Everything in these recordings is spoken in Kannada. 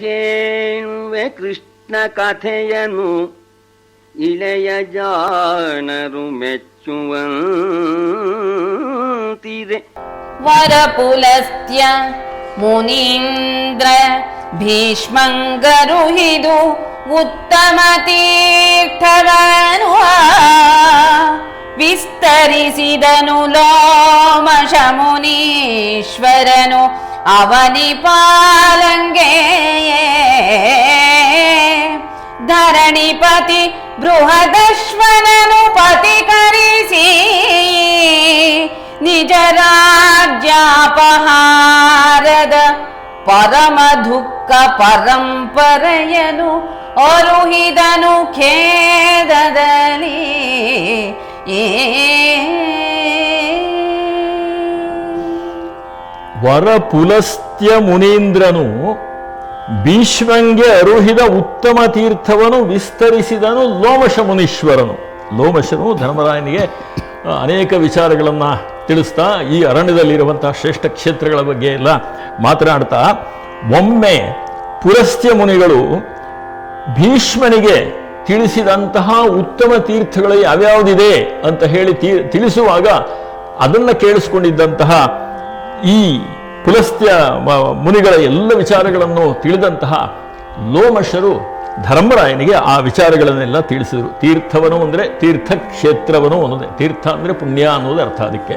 ಹೇಳುವೆ ಕೃಷ್ಣ ಕಥೆಯನು ಇಳೆಯ ಜಾಣರು ಮೆಚ್ಚುವಂತಿದೆ ವರಪುಲಸ್ತ್ಯ ಮುನೀಂದ್ರ ಭೀಷ್ಮಂಗರುಹಿದು ಉತ್ತಮ ತೀರ್ಥವನು ವಿಸ್ತರಿಸಿದನು ಲೋಮಶ ಮುನೀಶ್ವರನು ಪಾಲಂಗೆ ಧರಣಿಪತಿ ಬೃಹದಶ್ವನನು ಪತಿಕರಿಸಿ ನಿಜ ರಾಜ್ಯಾಪಹಾರದ ಪರಮ ದುಃಖ ಪರಂಪರೆಯನು ಅರುಹಿದನು ಖೇದದಲ್ಲಿ. ವರಪುಲಸ್ತ್ಯ ಮುನೀಂದ್ರನು ಭೀಷ್ಮಂಗೆ ಅರುಹಿದ ಉತ್ತಮ ತೀರ್ಥವನ್ನು ವಿಸ್ತರಿಸಿದನು ಲೋಮಶ ಮುನೀಶ್ವರನು. ಲೋಮಶನು ಧರ್ಮರಾಯನಿಗೆ ಅನೇಕ ವಿಚಾರಗಳನ್ನು ತಿಳಿಸ್ತಾ ಈ ಅರಣ್ಯದಲ್ಲಿರುವಂತಹ ಶ್ರೇಷ್ಠ ಕ್ಷೇತ್ರಗಳ ಬಗ್ಗೆ ಎಲ್ಲ ಮಾತನಾಡ್ತಾ, ಒಮ್ಮೆ ಪುರಸ್ತ್ಯ ಮುನಿಗಳು ಭೀಷ್ಮನಿಗೆ ತಿಳಿಸಿದಂತಹ ಉತ್ತಮ ತೀರ್ಥಗಳು ಯಾವ್ಯಾವುದಿದೆ ಅಂತ ಹೇಳಿ ತಿಳಿಸುವಾಗ ಅದನ್ನು ಕೇಳಿಸ್ಕೊಂಡಿದ್ದಂತಹ ಈ ಪುಲಸ್ತ್ಯ ಮುನಿಗಳ ಎಲ್ಲ ವಿಚಾರಗಳನ್ನು ತಿಳಿದಂತಹ ಲೋಮಶರು ಧರ್ಮರಾಯನಿಗೆ ಆ ವಿಚಾರಗಳನ್ನೆಲ್ಲ ತಿಳಿಸಿದರು. ತೀರ್ಥವನು ಅಂದರೆ ತೀರ್ಥಕ್ಷೇತ್ರವನು ಅನ್ನೋದೇ. ತೀರ್ಥ ಅಂದರೆ ಪುಣ್ಯ ಅನ್ನೋದು ಅರ್ಥ ಅದಕ್ಕೆ.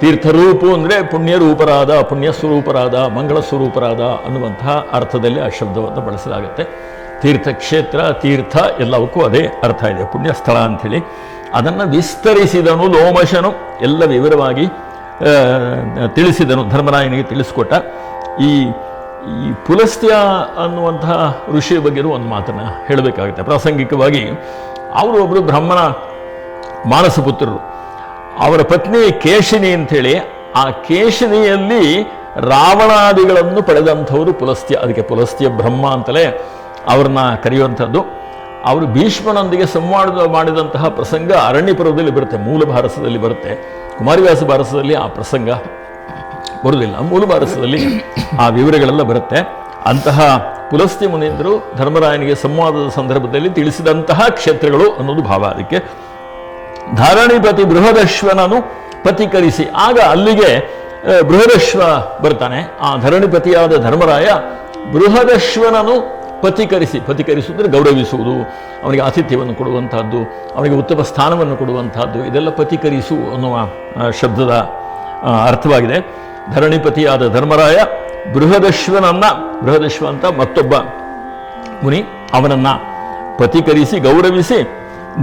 ತೀರ್ಥರೂಪು ಅಂದರೆ ಪುಣ್ಯರೂಪರಾದ ಪುಣ್ಯ ಸ್ವರೂಪರಾದ ಮಂಗಳ ಸ್ವರೂಪರಾದ ಅನ್ನುವಂತಹ ಅರ್ಥದಲ್ಲಿ ಆ ಶಬ್ದವನ್ನು ಬಳಸಲಾಗುತ್ತೆ. ತೀರ್ಥಕ್ಷೇತ್ರ, ತೀರ್ಥ ಎಲ್ಲವಕ್ಕೂ ಅದೇ ಅರ್ಥ ಇದೆ. ಪುಣ್ಯ ಸ್ಥಳ ಅಂಥೇಳಿ. ಅದನ್ನು ವಿಸ್ತರಿಸಿದನು ಲೋಮಶನು. ಎಲ್ಲ ವಿವರವಾಗಿ ತಿಳಿಸಿದನು, ಧರ್ಮರಾಯನಿಗೆ ತಿಳಿಸ್ಕೊಟ್ಟ. ಈ ಈ ಪುಲಸ್ತ್ಯ ಅನ್ನುವಂತಹ ಋಷಿಯ ಬಗ್ಗೆನೂ ಒಂದು ಮಾತನ್ನು ಹೇಳಬೇಕಾಗುತ್ತೆ. ಪ್ರಾಸಂಗಿಕವಾಗಿ, ಅವರು ಒಬ್ಬರು ಬ್ರಹ್ಮನ ಮಾನಸ ಪುತ್ರರು ಅವರ ಪತ್ನಿ ಕೇಶಿನಿ ಅಂಥೇಳಿ, ಆ ಕೇಶಿನಿಯಲ್ಲಿ ರಾವಣಾದಿಗಳನ್ನು ಪಡೆದಂಥವರು ಪುಲಸ್ತ್ಯ. ಅದಕ್ಕೆ ಪುಲಸ್ತ್ಯ ಬ್ರಹ್ಮ ಅಂತಲೇ ಅವ್ರನ್ನ ಕರೆಯುವಂಥದ್ದು. ಅವರು ಭೀಷ್ಮನೊಂದಿಗೆ ಸಂವಾದ ಮಾಡಿದಂತಹ ಪ್ರಸಂಗ ಅರಣ್ಯಪುರದಲ್ಲಿ ಬರುತ್ತೆ, ಮೂಲ ಭಾರತದಲ್ಲಿ ಬರುತ್ತೆ. ಕುಮಾರಿವ್ಯಾಸ ಭಾರತದಲ್ಲಿ ಆ ಪ್ರಸಂಗ ಬರುವುದಿಲ್ಲ ಮೂಲ ಭಾರತದಲ್ಲಿ ಆ ವಿವರಗಳೆಲ್ಲ ಬರುತ್ತೆ. ಅಂತಹ ಪುಲಸ್ತ್ಯ ಮುನೀಂದ್ರರು ಧರ್ಮರಾಯನಿಗೆ ಸಂವಾದದ ಸಂದರ್ಭದಲ್ಲಿ ತಿಳಿಸಿದಂತಹ ಕ್ಷೇತ್ರಗಳು ಅನ್ನೋದು ಭಾವ. ಅದಕ್ಕೆ ಧಾರಣಿಪತಿ ಬೃಹದಶ್ವನನು ಪತಿಕರಿಸಿ ಆಗ ಅಲ್ಲಿಗೆ ಬೃಹದಶ್ವ ಬರ್ತಾನೆ. ಆ ಧರಣಿಪತಿಯಾದ ಧರ್ಮರಾಯ ಬೃಹದಶ್ವನನು ಪತಿಕರಿಸಿ ಪತಿಕರಿಸುವುದರೆ ಗೌರವಿಸುವುದು, ಅವನಿಗೆ ಆತಿಥ್ಯವನ್ನು ಕೊಡುವಂಥದ್ದು ಅವನಿಗೆ ಉತ್ತಮ ಸ್ಥಾನವನ್ನು ಕೊಡುವಂಥದ್ದು ಇದೆಲ್ಲ ಪತಿಕರಿಸು ಅನ್ನುವ ಶಬ್ದದ ಅರ್ಥವಾಗಿದೆ. ಧರಣಿಪತಿಯಾದ ಧರ್ಮರಾಯ ಬೃಹದಶ್ವನನ್ನ, ಬೃಹದಶ್ವ ಅಂತ ಮತ್ತೊಬ್ಬ ಮುನಿ, ಅವನನ್ನ ಪತಿಕರಿಸಿ ಗೌರವಿಸಿ,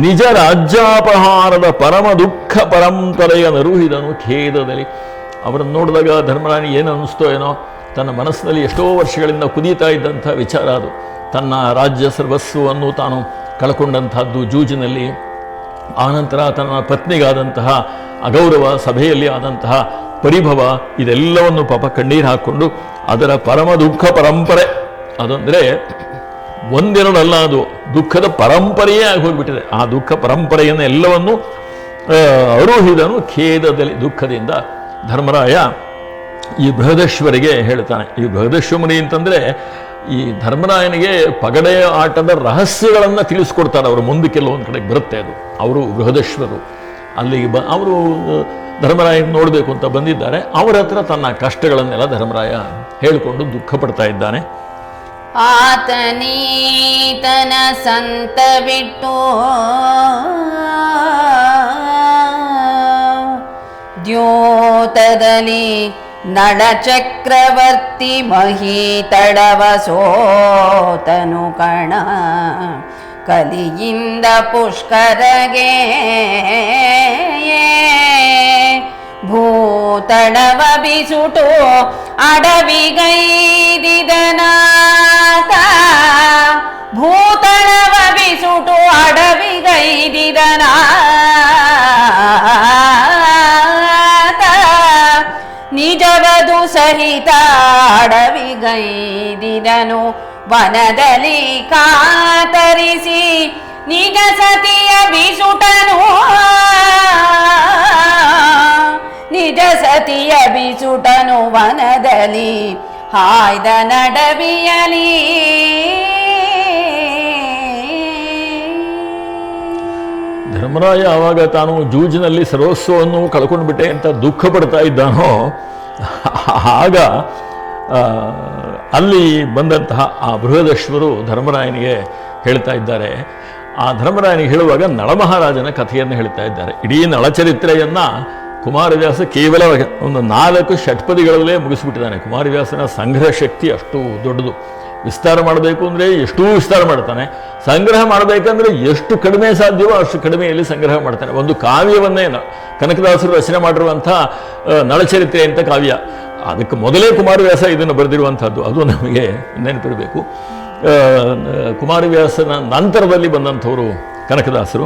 ನಿಜ ರಾಜ್ಯಾಪಹಾರದ ಪರಮ ದುಃಖ ಪರಂಪರೆಯ ನರುಹಿದನು ಖೇದದಲ್ಲಿ. ಅವರನ್ನು ನೋಡಿದಾಗ ಧರ್ಮರಾಯನಿಗೆ ಏನು ಅನ್ನಿಸ್ತೋ ಏನೋ? ತನ್ನ ಮನಸ್ಸಿನಲ್ಲಿ ಎಷ್ಟೋ ವರ್ಷಗಳಿಂದ ಕುದೀತಾ ಇದ್ದಂಥ ವಿಚಾರ ಅದು. ತನ್ನ ರಾಜ್ಯ ಸರ್ವಸ್ವವನ್ನು ತಾನು ಕಳ್ಕೊಂಡಂತಹದ್ದು ಜೂಜಿನಲ್ಲಿ. ಆನಂತರ ತನ್ನ ಪತ್ನಿಗಾದಂತಹ ಅಗೌರವ ಸಭೆಯಲ್ಲಿ ಆದಂತಹ ಪರಿಭವ ಇದೆಲ್ಲವನ್ನು ಪಾಪ ಕಣ್ಣೀರು ಹಾಕ್ಕೊಂಡು ಅದರ ಪರಮ ದುಃಖ ಪರಂಪರೆ. ಅದಂದರೆ ಒಂದೆರಡಲ್ಲ ಅದು. ದುಃಖದ ಪರಂಪರೆಯೇ ಆಗಿ ಆ ದುಃಖ ಪರಂಪರೆಯನ್ನು ಎಲ್ಲವನ್ನು ಅರೋಹಿದನು ಖೇದದಲ್ಲಿ, ದುಃಖದಿಂದ ಧರ್ಮರಾಯ ಈ ಬೃಹದೇಶ್ವರಿಗೆ ಹೇಳ್ತಾನೆ. ಈ ಬೃಹದೇಶ್ವಮುನಿ ಅಂತಂದ್ರೆ ಈ ಧರ್ಮರಾಯನಿಗೆ ಪಗಡೆಯ ಆಟದ ರಹಸ್ಯಗಳನ್ನು ತಿಳಿಸ್ಕೊಡ್ತಾರೆ ಅವರು. ಮುಂದೆ ಕೆಲವೊಂದು ಕಡೆಗೆ ಬರುತ್ತೆ ಅದು. ಅವರು ಬೃಹದೇಶ್ವರು. ಅಲ್ಲಿಗೆ ಬ, ಅವರು ಧರ್ಮರಾಯನ ನೋಡಬೇಕು ಅಂತ ಬಂದಿದ್ದಾರೆ. ಅವರ ಹತ್ರ ತನ್ನ ಕಷ್ಟಗಳನ್ನೆಲ್ಲ ಧರ್ಮರಾಯ ಹೇಳಿಕೊಂಡು ದುಃಖ ಪಡ್ತಾ ಇದ್ದಾನೆ. ಆತನೀತನ ಸಂತ ಬಿಟ್ಟು ದ್ಯೋತದಲ್ಲಿ ನಳಚಕ್ರವರ್ತಿ ಮಹೀತಡವ ಸೋತನು ಕಣ. ಕಲಿಯಿಂದ ಪುಷ್ಕರಗೆ ಭೂತಡವ ಬಿಸುಟು ಅಡವಿಗೈದಿದನಾತ ಭೂತಡವ ಬಿಸುಟು ನಿಜವದು ಸಹಿತ ಅಡವಿಗೈದಿದನು. ವನದಲ್ಲಿ ಕಾತರಿಸಿ ನಿಜಸತಿಯ ಬಿಸುಟನು. ನಿಜ ಸತಿಯ ಬಿಸುಟನು ವನದಲ್ಲಿ ಹಾಯ್ದ ನಡವಿಯಲಿ. ಧರ್ಮರಾಯ ಆವಾಗ ತಾನು ಜೂಜಿನಲ್ಲಿ ಸರ್ವಸ್ವವನ್ನು ಕಳ್ಕೊಂಡು ಬಿಟ್ಟೆ ಅಂತ ದುಃಖ ಪಡ್ತಾ ಇದ್ದಾನೋ ಆಗ ಅಲ್ಲಿ ಬಂದಂತಹ ಆ ಬೃಹದಶ್ವರು ಧರ್ಮರಾಯನಿಗೆ ಹೇಳ್ತಾ ಇದ್ದಾರೆ. ಆ ಧರ್ಮರಾಯನಿಗೆ ಹೇಳುವಾಗ ನಳಮಹಾರಾಜನ ಕಥೆಯನ್ನು ಹೇಳ್ತಾ ಇದ್ದಾರೆ. ಇಡೀ ನಳಚರಿತ್ರೆಯನ್ನು ಕುಮಾರವ್ಯಾಸ ಕೇವಲ ಒಂದು ನಾಲ್ಕು ಷಟ್ಪದಿಗಳಲ್ಲೇ ಮುಗಿಸ್ಬಿಟ್ಟಿದ್ದಾನೆ. ಕುಮಾರವ್ಯಾಸನ ಸಂಗ್ರಹ ಶಕ್ತಿ ಅಷ್ಟು ದೊಡ್ಡದು. ವಿಸ್ತಾರ ಮಾಡಬೇಕು ಅಂದರೆ ಎಷ್ಟೂ ವಿಸ್ತಾರ ಮಾಡ್ತಾನೆ. ಸಂಗ್ರಹ ಮಾಡಬೇಕಂದ್ರೆ ಎಷ್ಟು ಕಡಿಮೆ ಸಾಧ್ಯವೋ ಅಷ್ಟು ಕಡಿಮೆಯಲ್ಲಿ ಸಂಗ್ರಹ ಮಾಡ್ತಾನೆ. ಒಂದು ಕಾವ್ಯವನ್ನೇ ಕನಕದಾಸರು ರಚನೆ ಮಾಡಿರುವಂಥ ನಳಚರಿತ್ರೆ ಅಂತ ಕಾವ್ಯ. ಅದಕ್ಕೆ ಮೊದಲೇ ಕುಮಾರವ್ಯಾಸ ಇದನ್ನು ಬರೆದಿರುವಂಥದ್ದು. ಅದು ನಮಗೆ ನೆನಪಿರಬೇಕು. ಕುಮಾರವ್ಯಾಸನ ನಂತರದಲ್ಲಿ ಬಂದಂಥವರು ಕನಕದಾಸರು.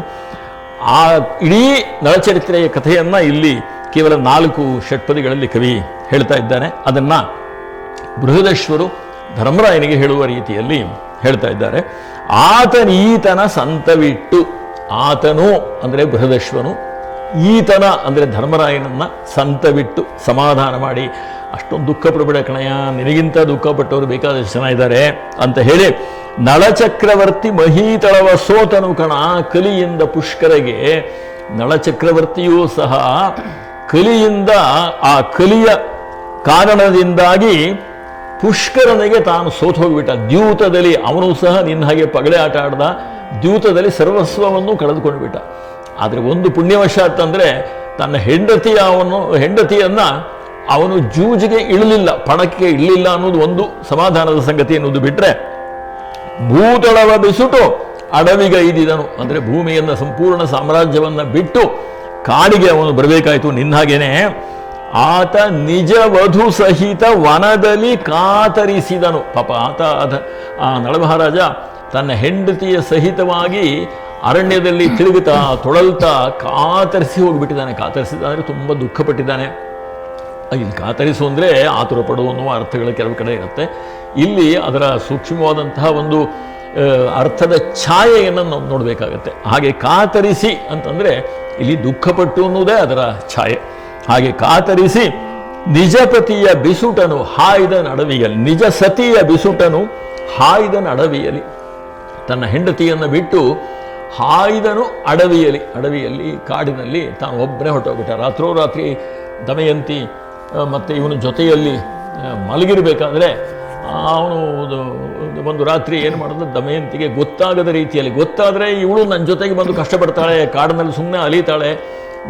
ಆ ಇಡೀ ನಳಚರಿತ್ರೆಯ ಕಥೆಯನ್ನು ಇಲ್ಲಿ ಕೇವಲ ನಾಲ್ಕು ಷಟ್ಪದಿಗಳಲ್ಲಿ ಕವಿ ಹೇಳ್ತಾ ಇದ್ದಾನೆ. ಅದನ್ನ ಬೃಹದಶ್ವರು ಧರ್ಮರಾಯನಿಗೆ ಹೇಳುವ ರೀತಿಯಲ್ಲಿ ಹೇಳ್ತಾ ಇದ್ದಾರೆ. ಆತನೀತನ ಸಂತವಿಟ್ಟು, ಆತನು ಅಂದರೆ ಬೃಹದಶ್ವನು, ಈತನ ಅಂದರೆ ಧರ್ಮರಾಯನನ್ನ ಸಂತವಿಟ್ಟು ಸಮಾಧಾನ ಮಾಡಿ, ಅಷ್ಟೊಂದು ದುಃಖ ಪಡಬೇಡ ಕಣಯ ನಿನಗಿಂತ ದುಃಖ ಪಟ್ಟವರು ಬೇಕಾದಷ್ಟು ಜನ ಇದ್ದಾರೆ ಅಂತ ಹೇಳಿ ನಳಚಕ್ರವರ್ತಿ ಮಹೀತಳವ ಸೋತನು ಕಣ, ಕಲಿಯಿಂದ ಪುಷ್ಕರಗೆ. ನಳಚಕ್ರವರ್ತಿಯೂ ಸಹ ಕಲಿಯಿಂದ, ಆ ಕಲಿಯ ಕಾರಣದಿಂದಾಗಿ ಪುಷ್ಕರನಿಗೆ ತಾನು ಸೋತು ಹೋಗಿಬಿಟ್ಟ. ದ್ಯೂತದಲ್ಲಿ ಅವನು ಸಹ ನಿನ್ನ ಹಾಗೆ ಪಗಡೆ ಆಟ ಆಡ್ದ. ದ್ಯೂತದಲ್ಲಿ ಸರ್ವಸ್ವವನ್ನು ಕಳೆದುಕೊಂಡು ಬಿಟ್ಟ ಆದರೆ ಒಂದು ಪುಣ್ಯವಶ ಅಂದರೆ ತನ್ನ ಹೆಂಡತಿಯ ಅವನು, ಹೆಂಡತಿಯನ್ನ ಅವನು ಜೂಜಿಗೆ ಇಳಲಿಲ್ಲ, ಪಣಕ್ಕೆ ಇಳಲಿಲ್ಲ ಅನ್ನೋದು ಒಂದು ಸಮಾಧಾನದ ಸಂಗತಿ ಅನ್ನೋದು ಬಿಟ್ರೆ ಭೂತಳವ ಬಿಸುಟು ಅಡವಿಗೈದಿದನು ಅಂದರೆ ಭೂಮಿಯನ್ನ ಸಂಪೂರ್ಣ ಸಾಮ್ರಾಜ್ಯವನ್ನ ಬಿಟ್ಟು ಕಾಡಿಗೆ ಅವನು ಬರಬೇಕಾಯಿತು ನಿನ್ನ ಹಾಗೇನೆ. ಆತ ನಿಜ ವಧು ಸಹಿತ ವನದಲ್ಲಿ ಕಾತರಿಸಿದನು. ಪಾಪ ಆತ ಅದ, ಆ ನಳಮಹಾರಾಜ ತನ್ನ ಹೆಂಡತಿಯ ಸಹಿತವಾಗಿ ಅರಣ್ಯದಲ್ಲಿ ತಿರುಗುತ್ತಾ ತೊಳಲ್ತಾ ಕಾತರಿಸಿ ಹೋಗಿಬಿಟ್ಟಿದ್ದಾನೆ. ಕಾತರಿಸಿದ ಅಂದರೆ ತುಂಬ ದುಃಖಪಟ್ಟಿದ್ದಾನೆ. ಇಲ್ಲಿ ಕಾತರಿಸು ಅಂದರೆ ಆತುರ ಪಡು ಅನ್ನುವ ಅರ್ಥಗಳು ಕೆಲವು ಕಡೆ ಇರುತ್ತೆ. ಇಲ್ಲಿ ಅದರ ಸೂಕ್ಷ್ಮವಾದಂತಹ ಒಂದು ಅರ್ಥದ ಛಾಯೆಯನ್ನು ನಾವು ನೋಡಬೇಕಾಗತ್ತೆ. ಹಾಗೆ ಕಾತರಿಸಿ ಅಂತಂದರೆ ಇಲ್ಲಿ ದುಃಖಪಟ್ಟು ಅನ್ನೋದೇ ಅದರ ಛಾಯೆ. ಹಾಗೆ ಕಾತರಿಸಿ ನಿಜಪತಿಯ ಬಿಸುಟನು ಹಾಯ್ದ ನಡವಿಯಲಿ, ನಿಜ ಸತಿಯ ಬಿಸುಟನು ಹಾಯ್ದ ನಡವಿಯಲಿ, ತನ್ನ ಹೆಂಡತಿಯನ್ನು ಬಿಟ್ಟು ಹಾಯ್ದನು ಅಡವಿಯಲಿ ಅಡವಿಯಲ್ಲಿ, ಕಾಡಿನಲ್ಲಿ ತಾನು ಒಬ್ಬನೇ ಹೊರಟೋಗ್ಬಿಟ್ಟ. ರಾತ್ರೋರಾತ್ರಿ ದಮಯಂತಿ ಮತ್ತು ಇವನ ಜೊತೆಯಲ್ಲಿ ಮಲಗಿರಬೇಕಾದ್ರೆ ಅವನು ಒಂದು ರಾತ್ರಿ ಏನು ಮಾಡಿದ್ರೆ ದಮಯಂತಿಗೆ ಗೊತ್ತಾಗದ ರೀತಿಯಲ್ಲಿ, ಗೊತ್ತಾದರೆ ಇವಳು ನನ್ನ ಜೊತೆಗೆ ಬಂದು ಕಷ್ಟಪಡ್ತಾಳೆ, ಕಾಡಿನಲ್ಲಿ ಸುಮ್ಮನೆ ಅಲಿತಾಳೆ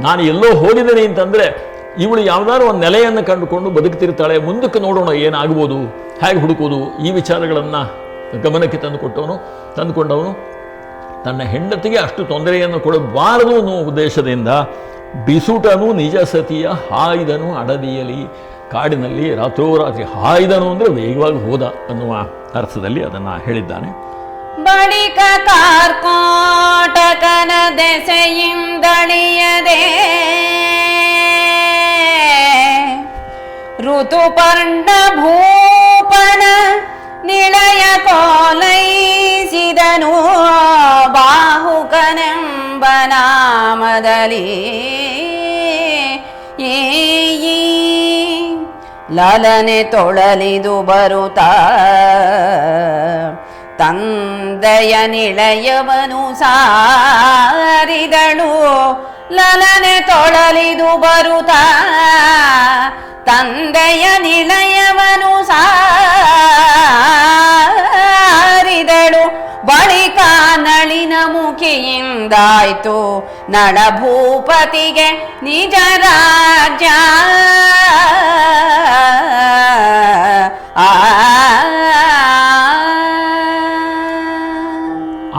ನಾನು ಎಲ್ಲೋ ಹೋಗಿದ್ದೇನೆ ಅಂತಂದರೆ ಇವಳು ಯಾವುದಾದ್ರು ಒಂದು ನೆಲೆಯನ್ನು ಕಂಡುಕೊಂಡು ಬದುಕ್ತಿರ್ತಾಳೆ, ಮುಂದಕ್ಕೆ ನೋಡೋಣ ಏನಾಗ್ಬೋದು, ಹೇಗೆ ಹುಡುಕೋದು, ಈ ವಿಚಾರಗಳನ್ನು ಗಮನಕ್ಕೆ ತಂದುಕೊಟ್ಟವನು, ತಂದುಕೊಂಡವನು. ತನ್ನ ಹೆಂಡತಿಗೆ ಅಷ್ಟು ತೊಂದರೆಯನ್ನು ಕೊಡಬಾರದು ಅನ್ನೋ ಉದ್ದೇಶದಿಂದ ಬಿಸುಟನು, ನಿಜ ಸತಿಯ, ಹಾಯ್ದನು, ಅಡದಿಯಲಿ, ಕಾಡಿನಲ್ಲಿ ರಾತ್ರೋರಾತ್ರಿ ಹಾಯ್ದನು ಅಂದರೆ ವೇಗವಾಗಿ ಹೋದ ಅನ್ನುವ ಅರ್ಥದಲ್ಲಿ ಅದನ್ನು ಹೇಳಿದ್ದಾನೆ. ಬಳಿಕ ಕಾರ್ಕೋಟಕನ ದೆಸೆಯಿಂದಳಿಯದೆ ಋತುಪರ್ಣ ಭೂಪನ ನಿಳಯ ಕೋಲೈಸಿದನು ಬಾಹುಕನೆಂಬ ನಾಮದಲ್ಲಿ. ಏ ಲಲನೆ ತೊಳಲಿದು ಬರುತ್ತಾ. ತಂದೆಯ ನಿಳಯವನು ಸಾರಿದಳು. ಲಲನೆ ತೊಳಲಿದು ಬರುತ್ತಾ. ತಂದೆಯ ನಿಲಯವನು ಸಾರಿದಳು. ಬಳಿಕ ನಳಿನ ಮುಖಿಯಿಂದಾಯ್ತು. ನಳಭೂಪತಿಗೆ ನಿಜ ರಾಜ್ಯ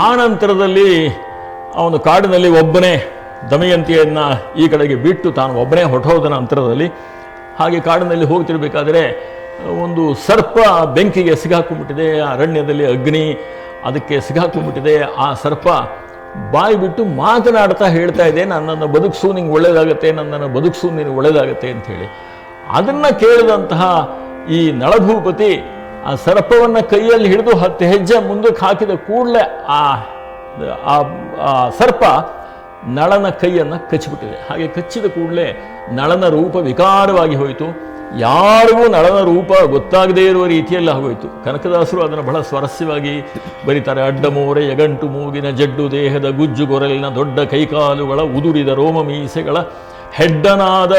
ಆನಂತರದಲ್ಲಿ ಅವನು ಕಾಡಿನಲ್ಲಿ ಒಬ್ಬನೇ ದಮಯಂತಿಯನ್ನ ಈ ಕಡೆಗೆ ಬಿಟ್ಟು ತಾನು ಒಬ್ಬನೇ ಹೊರಟೋದನ ಅಂತರದಲ್ಲಿ ಹಾಗೆ ಕಾಡಿನಲ್ಲಿ ಹೋಗ್ತಿರ್ಬೇಕಾದ್ರೆ, ಒಂದು ಸರ್ಪ ಬೆಂಕಿಗೆ ಸಿಗಾಕೊಂಡ್ಬಿಟ್ಟಿದೆ ಅರಣ್ಯದಲ್ಲಿ ಅಗ್ನಿ ಅದಕ್ಕೆ ಸಿಗಾಕೊಂಡ್ಬಿಟ್ಟಿದೆ, ಆ ಸರ್ಪ ಬಾಯಿ ಬಿಟ್ಟು ಮಾತನಾಡ್ತಾ ಹೇಳ್ತಾ ಇದೆ, ನನ್ನನ್ನು ಬದುಕಿಸು, ನಿಂಗೆ ಒಳ್ಳೇದಾಗತ್ತೆ, ನನ್ನನ್ನು ಬದುಕಿಸು, ನಿನಗೆ ಒಳ್ಳೇದಾಗತ್ತೆ ಅಂತ ಹೇಳಿ ಅದನ್ನ ಕೇಳಿದಂತಹ ಈ ನಳಭೂಪತಿ ಆ ಸರ್ಪವನ್ನು ಕೈಯಲ್ಲಿ ಹಿಡಿದು ಹತ್ತು ಹೆಜ್ಜೆ ಮುಂದಕ್ಕೆ ಹಾಕಿದ ಕೂಡಲೇ ಆ, ಆ- ಆ ಸರ್ಪ ನಳನ ಕೈಯನ್ನು ಕಚ್ಚಿಬಿಟ್ಟಿದೆ. ಹಾಗೆ ಕಚ್ಚಿದ ಕೂಡಲೇ ನಳನ ರೂಪ ವಿಕಾರವಾಗಿ ಹೋಯಿತು. ಯಾರಿಗೂ ನಳನ ರೂಪ ಗೊತ್ತಾಗದೇ ಇರುವ ರೀತಿಯಲ್ಲಿ ಆಗೋಯಿತು ಕನಕದಾಸರು ಅದನ್ನು ಬಹಳ ಸ್ವರಸ್ಯವಾಗಿ ಬರೀತಾರೆ. ಅಡ್ಡ ಮೋರೆ ಯಗಂಟು ಮೂಗಿನ ಜಡ್ಡು ದೇಹದ ಗುಜ್ಜು ಗೊರಲಿನ ದೊಡ್ಡ ಕೈಕಾಲುಗಳ ಉದುರಿದ ರೋಮ ಮೀಸೆಗಳ ಹೆಡ್ಡನಾದ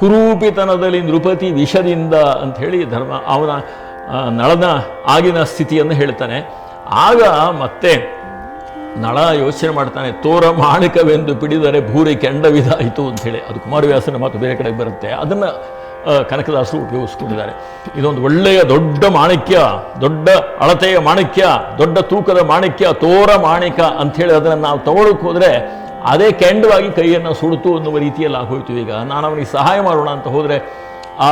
ಕುರೂಪಿತನದಲ್ಲಿ ನೃಪತಿ ವಿಷದಿಂದ ಅಂತ ಹೇಳಿ ಧರ್ಮ ಅವನ ನಳನ ಆಗಿನ ಸ್ಥಿತಿಯನ್ನು ಹೇಳ್ತಾನೆ. ಆಗ ಮತ್ತೆ ನಳ ಯೋಚನೆ ಮಾಡ್ತಾನೆ, ತೋರ ಮಾಣಿಕವೆಂದು ಪಿಡಿದರೆ ಭೂರಿ ಕೆಂಡವಿದಾಯಿತು ಅಂಥೇಳಿ ಅದು ಕುಮಾರವ್ಯಾಸನ ಮಾತು ಬೇರೆ ಕಡೆ ಬರುತ್ತೆ. ಅದನ್ನು ಕನಕದಾಸರು ಉಪಯೋಗಿಸ್ಕೊಂಡಿದ್ದಾರೆ. ಇದೊಂದು ಒಳ್ಳೆಯ ದೊಡ್ಡ ಮಾಣಿಕ್ಯ, ದೊಡ್ಡ ಅಳತೆಯ ಮಾಣಿಕ್ಯ, ದೊಡ್ಡ ತೂಕದ ಮಾಣಿಕ್ಯ, ತೋರ ಮಾಣಿಕ ಅಂಥೇಳಿ ಅದನ್ನು ನಾವು ತಗೊಳಕ್ಕೆ ಹೋದರೆ ಅದೇ ಕೆಂಡವಾಗಿ ಕೈಯನ್ನು ಸುಡುತು ಅನ್ನುವ ರೀತಿಯಲ್ಲಿ ಆಗೋಯ್ತು. ಈಗ ನಾನು ಅವನಿಗೆ ಸಹಾಯ ಮಾಡೋಣ ಅಂತ ಹೋದರೆ, ಆ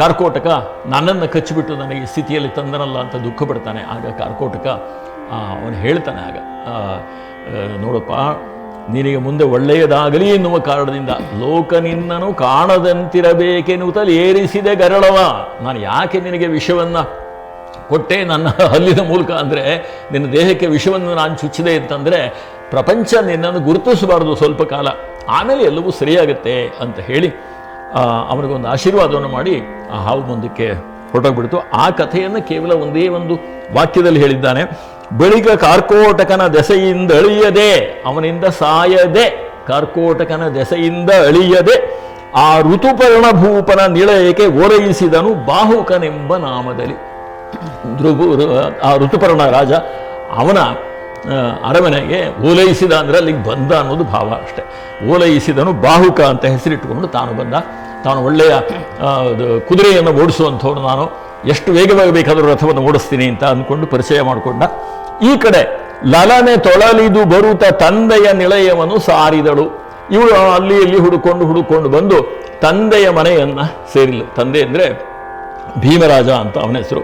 ಕಾರ್ಕೋಟಕ ನನ್ನನ್ನು ಕಚ್ಚಿಬಿಟ್ಟು ನನಗೆ ಸ್ಥಿತಿಯಲ್ಲಿ ತಂದನಲ್ಲ ಅಂತ ದುಃಖ ಪಡ್ತಾನೆ ಆಗ ಕಾರ್ಕೋಟಕ ಅವನು ಹೇಳ್ತಾನೆ ಆಗ ನೋಡಪ್ಪ, ನಿನಗೆ ಮುಂದೆ ಒಳ್ಳೆಯದಾಗಲಿ ಎನ್ನುವ ಕಾರಣದಿಂದ ಲೋಕ ನಿನ್ನನು ಕಾಣದಂತಿರಬೇಕೆನ್ನುತ್ತಲೇ ಏರಿಸಿದೆ ಗರಳವ ನಾನು ಯಾಕೆ ನಿನಗೆ ವಿಷವನ್ನು ಕೊಟ್ಟೆ? ನನ್ನ ಹಲ್ಲಿನ ಮೂಲಕ ಅಂದರೆ ನಿನ್ನ ದೇಹಕ್ಕೆ ವಿಷವನ್ನು ನಾನು ಚುಚ್ಚಿದೆ ಅಂತಂದರೆ ಪ್ರಪಂಚ ನಿನ್ನನ್ನು ಗುರುತಿಸಬಾರದು ಸ್ವಲ್ಪ ಕಾಲ. ಆಮೇಲೆ ಎಲ್ಲವೂ ಸರಿಯಾಗುತ್ತೆ ಅಂತ ಹೇಳಿ ಅವನಿಗೊಂದು ಆಶೀರ್ವಾದವನ್ನು ಮಾಡಿ ಆ ಹಾವು ಮುಂದಕ್ಕೆ ಹೊರಟೋಗ್ಬಿಡ್ತು. ಆ ಕಥೆಯನ್ನು ಕೇವಲ ಒಂದೇ ಒಂದು ವಾಕ್ಯದಲ್ಲಿ ಹೇಳಿದ್ದಾನೆ. ಬಳಿಕ ಕಾರ್ಕೋಟಕನ ದೆಸೆಯಿಂದ ಅಳಿಯದೆ, ಅವನಿಂದ ಸಾಯದೆ, ಕಾರ್ಕೋಟಕನ ದೆಸೆಯಿಂದ ಅಳಿಯದೆ, ಆ ಋತುಪರ್ಣ ಭೂಪನ ನಿಳಯಕ್ಕೆ ಓಲೈಸಿದನು ಬಾಹುಕನೆಂಬ ನಾಮದಲ್ಲಿ. ಧ್ರುವು ಆ ಋತುಪರ್ಣ ರಾಜ ಅವನ ಅರಮನೆಗೆ ಓಲೈಸಿದ ಅಂದರೆ ಅಲ್ಲಿಗೆ ಬಂದ ಅನ್ನೋದು ಭಾವ ಅಷ್ಟೆ. ಓಲೈಸಿದನು ಬಾಹುಕ ಅಂತ ಹೆಸರಿಟ್ಟುಕೊಂಡು ತಾನು ಬಂದ. ತಾನು ಒಳ್ಳೆಯ ಕುದುರೆಯನ್ನು ಓಡಿಸುವಂಥವನು ನಾನು. ಎಷ್ಟು ವೇಗವಾಗಿ ಬೇಕಾದರೂ ರಥವನ್ನು ಓಡಿಸ್ತೀನಿ ಅಂತ ಅಂದ್ಕೊಂಡು ಪರಿಚಯ ಮಾಡಿಕೊಂಡ. ಈ ಕಡೆ ಲಲನೆ ತೊಳಲಿದು ಬರುತ್ತ ತಂದೆಯ ನಿಲಯವನ್ನು ಸಾರಿದಳು. ಇವಳು ಅಲ್ಲಿ ಇಲ್ಲಿ ಹುಡುಕೊಂಡು ಹುಡುಕೊಂಡು ಬಂದು ತಂದೆಯ ಮನೆಯನ್ನ ಸೇರಿಲ್ಲ. ತಂದೆ ಅಂದರೆ ಭೀಮರಾಜ ಅಂತ ಅವನ ಹೆಸರು.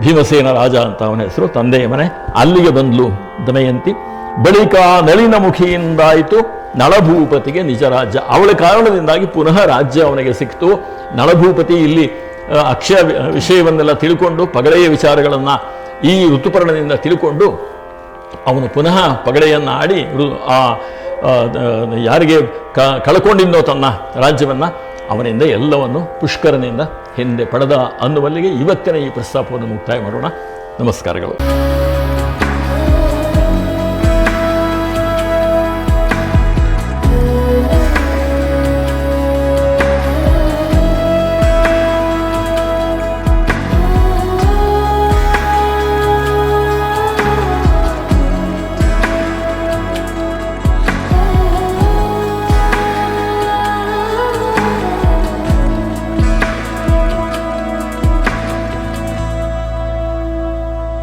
ಭೀಮಸೇನ ರಾಜ ಅಂತ ಅವನ ಹೆಸರು. ತಂದೆಯ ಮನೆ ಅಲ್ಲಿಗೆ ಬಂದ್ಲು ದಮಯಂತಿ. ಬಳಿಕ ನಳಿನ ಮುಖಿಯಿಂದಾಯಿತು ನಳಭೂಪತಿಗೆ ನಿಜ ರಾಜ್ಯ. ಅವಳ ಕಾರಣದಿಂದಾಗಿ ಪುನಃ ರಾಜ್ಯ ಅವನಿಗೆ ಸಿಕ್ತು. ನಳಭೂಪತಿ ಇಲ್ಲಿ ಅಕ್ಷಯ ವಿಷಯವನ್ನೆಲ್ಲ ತಿಳ್ಕೊಂಡು ಪಗಡೆಯ ವಿಚಾರಗಳನ್ನು ಈ ಋತುಪರ್ಣದಿಂದ ತಿಳ್ಕೊಂಡು ಅವನು ಪುನಃ ಪಗಡೆಯನ್ನು ಆಡಿ ಆ, ಯಾರಿಗೆ ಕ ಕಳ್ಕೊಂಡಿದ್ದೋ ತನ್ನ ರಾಜ್ಯವನ್ನು ಅವನಿಂದ ಎಲ್ಲವನ್ನು ಪುಷ್ಕರನಿಂದ ಹಿಂದೆ ಪಡೆದ ಅನ್ನುವಲ್ಲಿಗೆ ಇವತ್ತಿನ ಈ ಪ್ರಸ್ತಾಪವನ್ನು ಮುಕ್ತಾಯ ಮಾಡೋಣ. ನಮಸ್ಕಾರಗಳು.